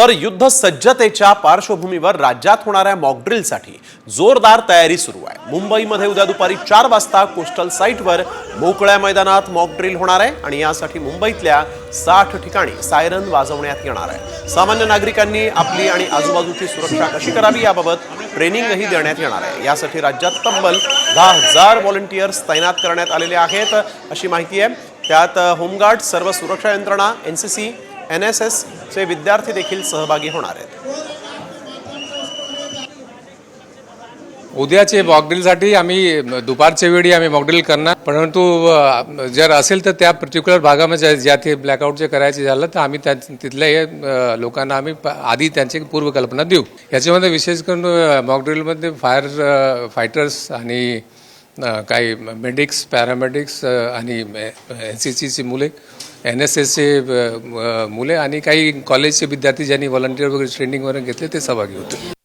तर युद्ध सज्जतेच्या पार्श्वभूमीवर राज्यात होणाऱ्या मॉकड्रिलसाठी जोरदार तयारी सुरू आहे. मुंबईमध्ये उद्या दुपारी चार वाजता कोस्टल साईटवर मोकळ्या मैदानात मॉकड्रिल होणार आहे आणि यासाठी मुंबईतल्या साठ ठिकाणी सायरन वाजवण्यात येणार आहे. सामान्य नागरिकांनी आपली आणि आजूबाजूची सुरक्षा कशी करावी याबाबत ट्रेनिंगही देण्यात येणार आहे. यासाठी राज्यात तब्बल दहा हजार व्हॉलंटियर्स तैनात करण्यात आलेले आहेत अशी माहिती आहे. त्यात होमगार्ड सर्व सुरक्षा यंत्रणा N C C N S S चे विद्यार्थी देखील सहभागी होणार आहेत. उद्याचे मॉकड्रिलसाठी आम्ही दुपारच्या वेळी आम्ही मॉकड्रिल करणार. परंतु जर असेल तर त्या पर्टिक्युलर भागामध्ये ज्या ते ब्लॅकआउटचे करायचे झालं तर आम्ही त्या तिथल्या लोकांना आम्ही आधी त्यांची पूर्वकल्पना देऊ. याच्यामध्ये विशेष करून मॉकड्रिलमध्ये फायर फायटर्स आणि काही मेडिक्स पॅरामेडिक्स आणि एन सी सीची मुले एन एस एसचे मुले आणि काही कॉलेजचे विद्यार्थी ज्यांनी व्हॉलंटिअर वगैरे ट्रेनिंग वगैरे घेतले ते सहभागी होते.